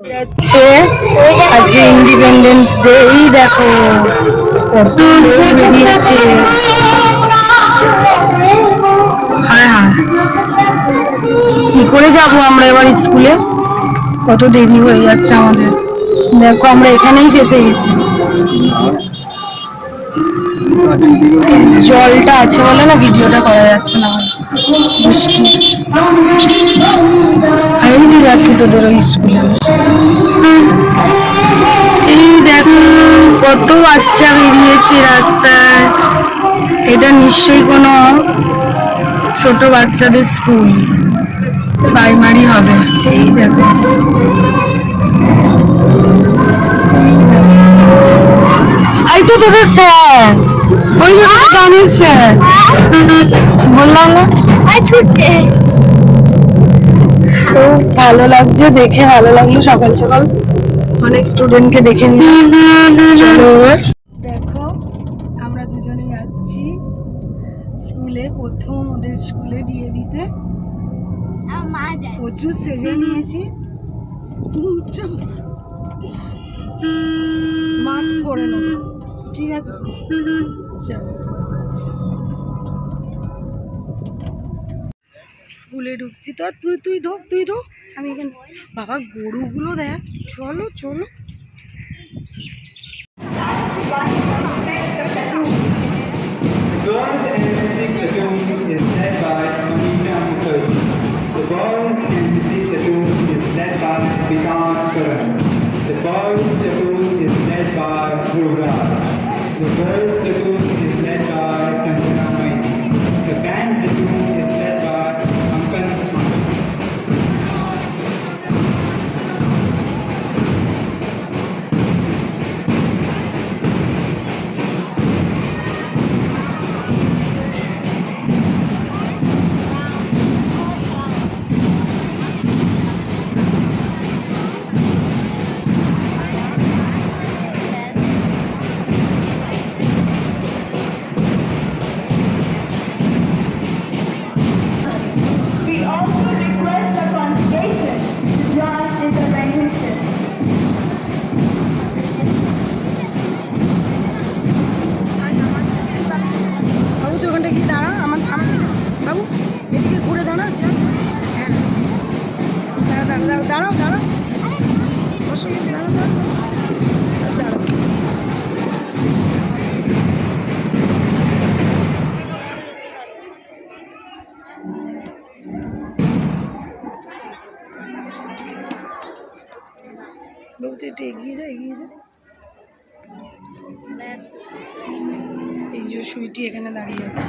যাচ্ছে আজকে independence day এই দেখো। কত বেরিয়েছে হ্যাঁ হ্যাঁ। কি করে যাব আমরা এবার স্কুলে? কত দেরি হয়ে যাচ্ছে আমাদের। দেখো, আমরা এখানেই ফেসে গেছি। জলটা আছে বলে না ভিডিওটা করা যাচ্ছে না। বৃষ্টি। আমি তো যাচ্ছি তোদের ওই স্কুলে। এই দেখো, কত বাচ্চা বেরিয়েছে রাস্তায়। এটা নিশ্চয়ই কোনো ছোট বাচ্চাদের স্কুল। প্রাইমারি হবে। এই দেখো। এই তো তোদের স্যার। ওই স্যার। বললাম না? খুব ভালো লাগছে দেখে, ভালো লাগল সকাল সকাল। অনেক স্টুডেন্টকে দেখে দেখো, আমরা দুজনে যাচ্ছি স্কুলে, প্রথম ওদের স্কুলে ডিএভিতে প্রচুর সেজে নিয়েছি। মাস্ক পরে নেব। ঠিক আছে? চলো। স্কুলে ঢুকছি। তো তুই তুই ঢোক তুই ঢোক। আমি এখানে বাবা, গরুগুলো দেখ। চলো চলো। Girls and একটু এগিয়ে যা এগিয়ে যা এই যে সুইটি এখানে দাঁড়িয়ে আছে।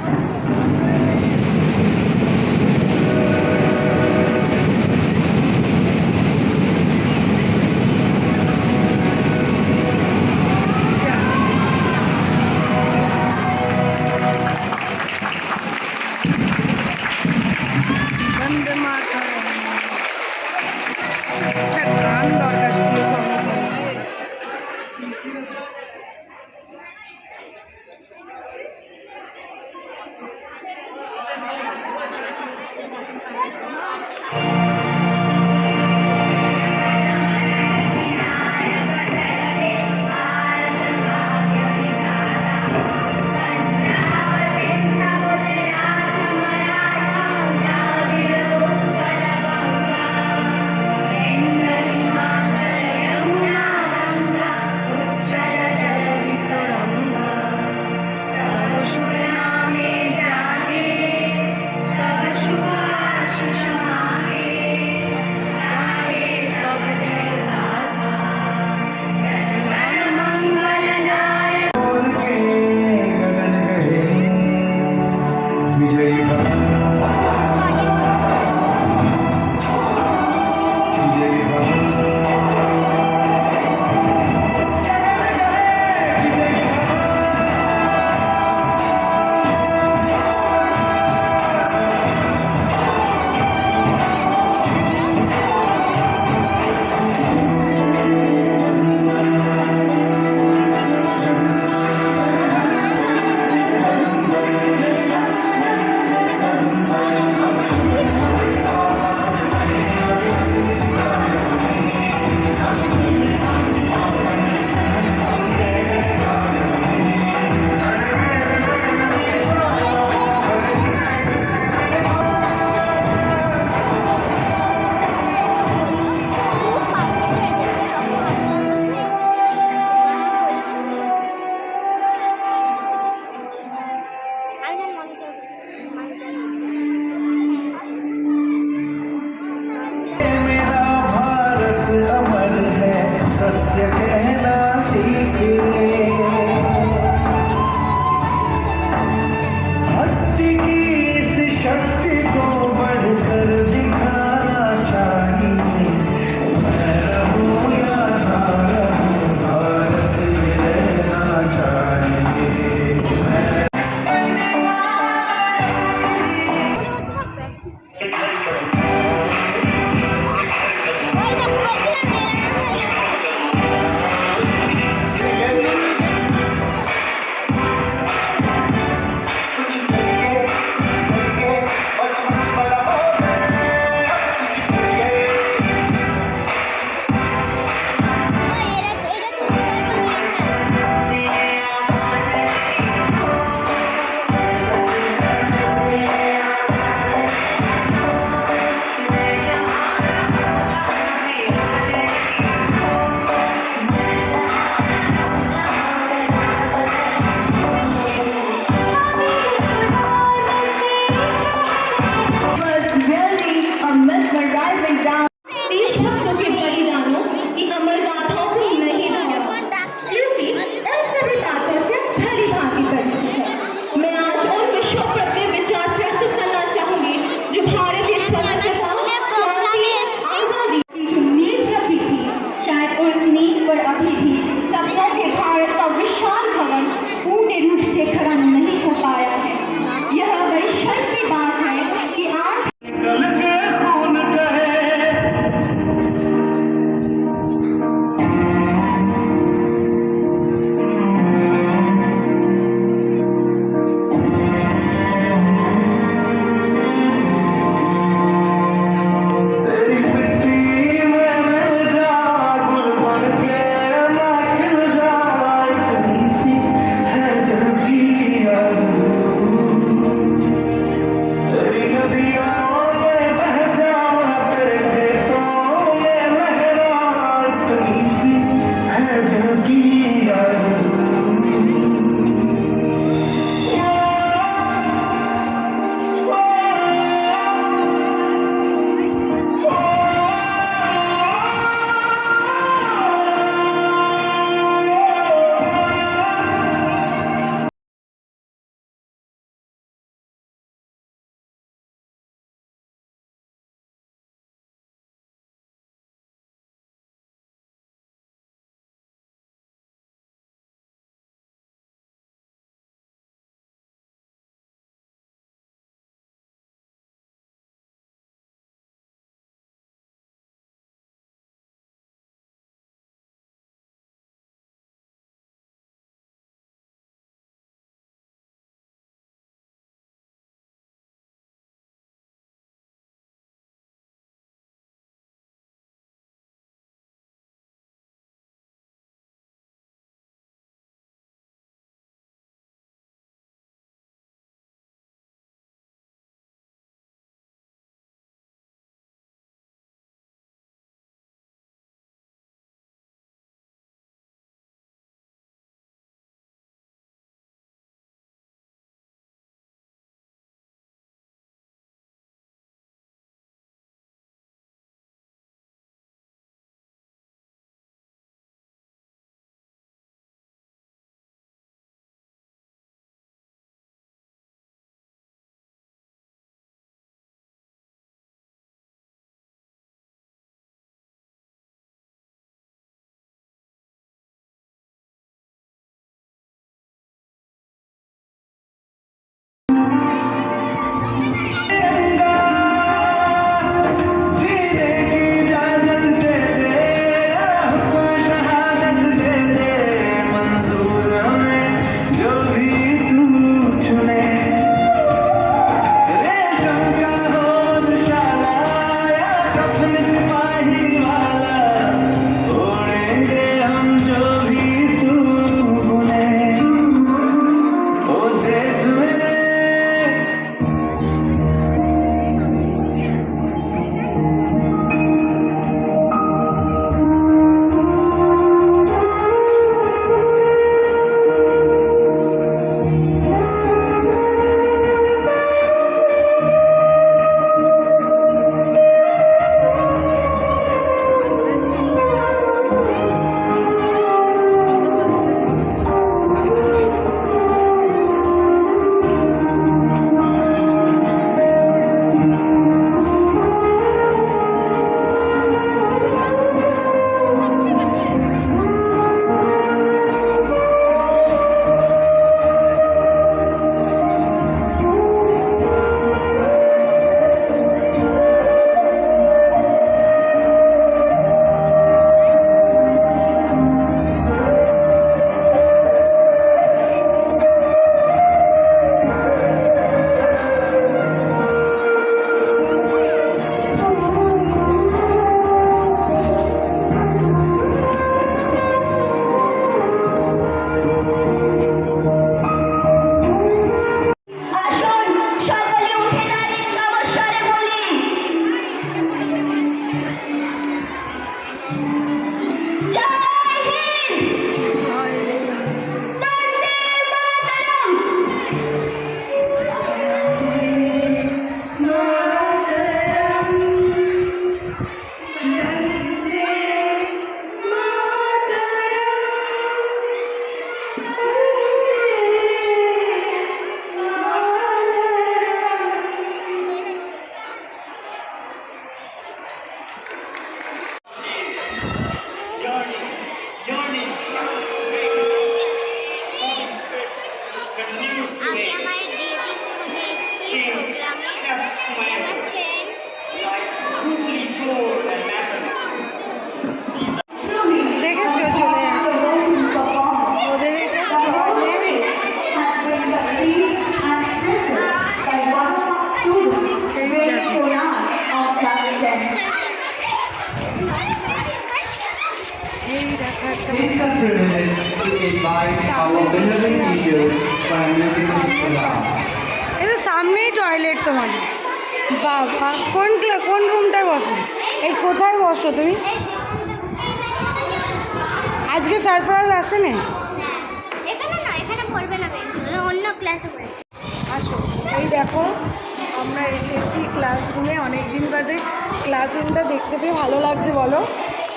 তোমাদের। বাবা কোন কোন রুমটায় বসো? এই কোথায় বসো তুমি? আজকে সারপ্রাইজ আসে না? আসো এই দেখো আমরা এসেছি ক্লাসরুমে অনেক দিন বাদে ক্লাসরুমটা দেখতে পেয়ে ভালো লাগছে বলো।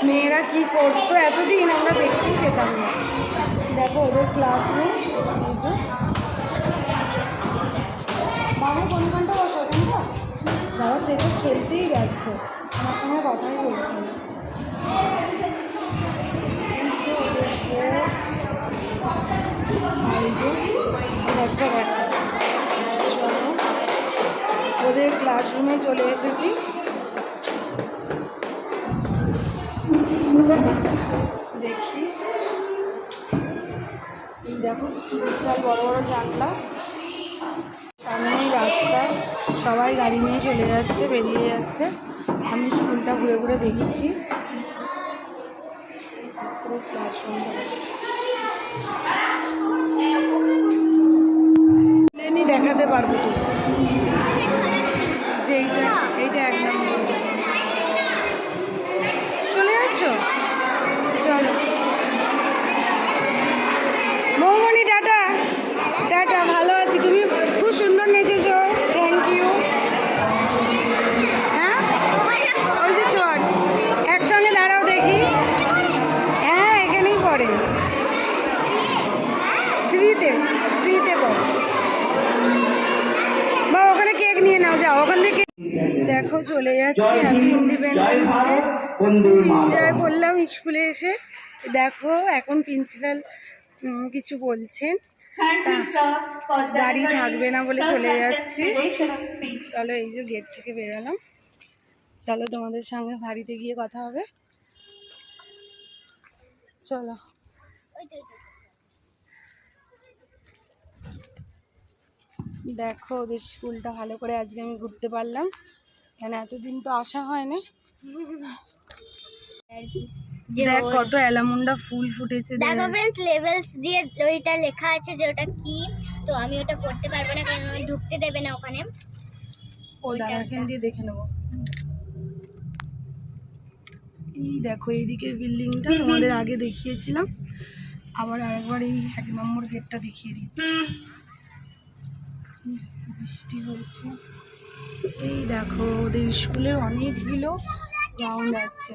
মেয়েরা কি করতো? এতদিন আমরা দেখতেই পেতাম না। দেখো ওদের ক্লাসরুম এই যে। বসো ওখানটা বাবা, সে তো খেলতেই ব্যস্ত। আমার সঙ্গে কথাই বলছে না। একটা ওদের ক্লাসরুমে চলে এসেছি। দেখি। এই দেখো, বিশাল বড় বড় জানলা। সামনেই রাস্তা। সবাই গাড়ি নিয়ে চলে যাচ্ছে, বেরিয়ে যাচ্ছে। আমি স্কুলটা ঘুরে ঘুরে দেখছি। দেখাতে পারব তো। দেখো চলে যাচ্ছি আমি ইন্ডিপেন্ডেন্স ডে খুব এনজয় করলাম স্কুলে এসে। দেখো এখন প্রিন্সিপাল কিছু বলছেন। গাড়ি থাকবে না বলে চলে যাচ্ছি. চলো এই যে গেট থেকে বেরোলাম। চলো তোমাদের সঙ্গে বাড়িতে গিয়ে কথা হবে। চলো। দেখো ওদের স্কুলটা ভালো করে আজকে আমি ঘুরতে পারলাম। কেন এতদিন তো আসা হয় না দেখ কত অ্যালামুন্ডা ফুল ফুটেছে দেখো। ফ্রেন্ডস লেভেলস দিয়ে ওইটা লেখা আছে যে ওটা কি তো আমি ওটা পড়তে পারব না কারণ ওই ঢুকতে দেবে না ওখানে। ও দাঁড়া এখান দিয়ে দেখে নেব। এই দেখো এইদিকের বিল্ডিংটা তোমাদের আগে দেখিয়েছিলাম। আবার আরেকবার এই এক নম্বর গেটটা দেখিয়ে দিচ্ছি। বৃষ্টি হয়েছে। এই দেখো ওদের স্কুলের অনেকগুলো গ্রাউন্ড আছে।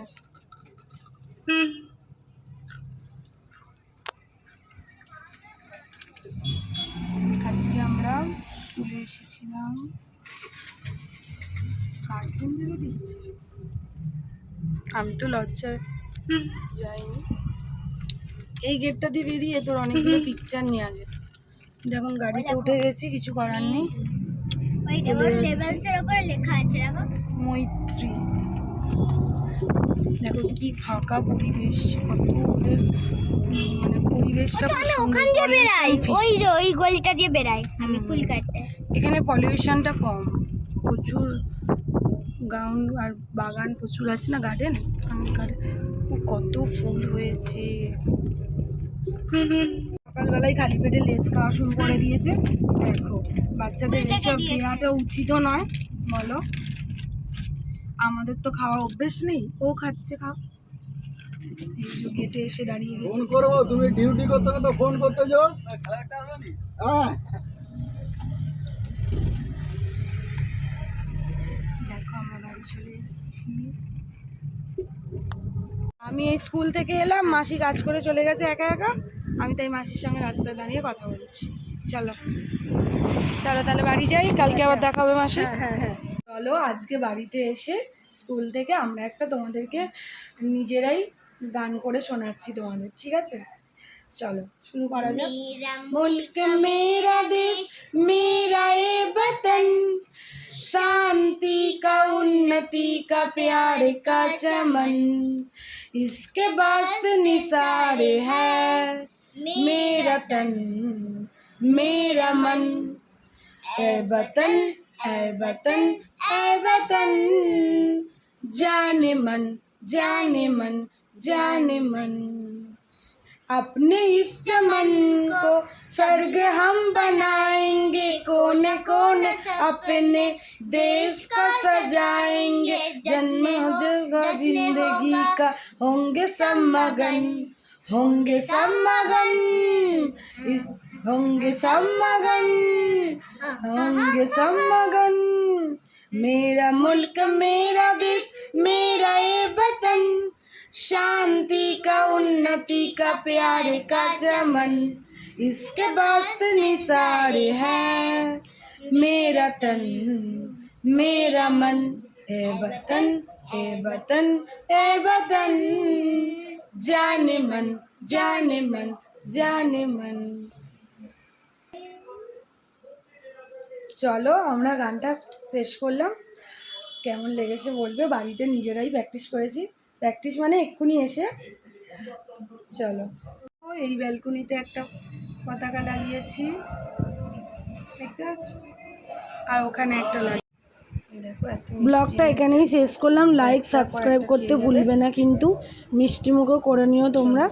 আজকে আমরা স্কুলে এসেছিলাম। গার্জেন থেকে আমি তো লজ্জায় যাইনি। এই গেটটা দিয়ে বেরিয়ে তোর অনেকগুলো পিকচার নেওয়া যেত যখন গাড়িতে উঠে গেছি কিছু করার নেই। ওই যে ওর লেভেলস এর উপরে লেখা আছে দেখো। মৈত্রী। দেখো কি ফাঁকা পরিবেশ কত ওদের মানে পরিবেশটা খুব আমি ওখান দিয়ে free। ওই যে ওই গলিটা দিয়ে বেরাই আমি হুম। ফুল কাটতে। এখানে পলিউশনটা কম। প্রচুর গ্রাউন্ড আর বাগান প্রচুর আছে না গার্ডেন গার্ডেন কত ফুল হয়েছে। সকালবেলায় খালি পেটে লেস খাওয়া শুরু করে দিয়েছে। দেখো বাচ্চাদের এসব। দেওয়াটা উচিতও নয় বলো। আমাদের তো খাওয়া অভ্যেস নেই ও খাচ্ছে খাও। গেটে এসে দাঁড়িয়ে গেছে। ফোন করব তুমি ডিউটি করতে করতে ফোন করতে যাও। হ্যাঁ। দেখো আমরা বাড়ি চলে যাচ্ছি। আমি এই স্কুল থেকে এলাম মাসি কাজ করে চলে গেছে একা একা। আমি তাই মাসির সঙ্গে রাস্তায় দাঁড়িয়ে কথা বলছি চলো চলো তাহলে বাড়ি যাই কালকে আবার দেখা হবে মাসি চলো আজকে বাড়িতে এসে স্কুল থেকে আমরা একটা তোমাদেরকে নিজেরাই গান করে শোনাচ্ছি তোমাদের ঠিক আছে চলো শুরু করা যাক मेरा मुल्क मेरा देश मेरा ये वतन शांति का उन्नति का प्यार का चमन इसके बाद निसारे है मेरा तन मेरा मन ए वतन ए वतन ए वतन। जाने मन जाने मन जाने मन। अपने इस चमन को स्वर्ग हम बनाएँगे। कोने कोने अपने देश का सजाएँगे। जन्म जगह ज़िंदगी का होंगे सम्मगन होंगे सम्मगन। होंगे सम्मगन। होंगे सम्मगन। मेरा मुल्क, मेरा देश, मेरा ये वतन। शांति का, उन्नति का, प्यार का चमन। इसके बास्त निसारे है। मेरा तन, मेरा मन। ए वतन ए वतन ए वतन। जाने मन जाने मन जाने मन চলো আমরা গানটা শেষ করলাম কেমন লেগেছে বলবে বাড়িতে নিজেরাই প্র্যাকটিস করেছি প্র্যাকটিস মানে এক্ষুনি এসে চলো ও এই ব্যালকনিতে একটা পতাকা লাগিয়েছি দেখতে পাচ্ছ আর ওখানে একটা লাগিয়ে দেখো এত ব্লগটা এখানেই শেষ করলাম। লাইক সাবস্ক্রাইব করতে ভুলবে না কিন্তু। মিষ্টি মুখও করে নিও তোমরা।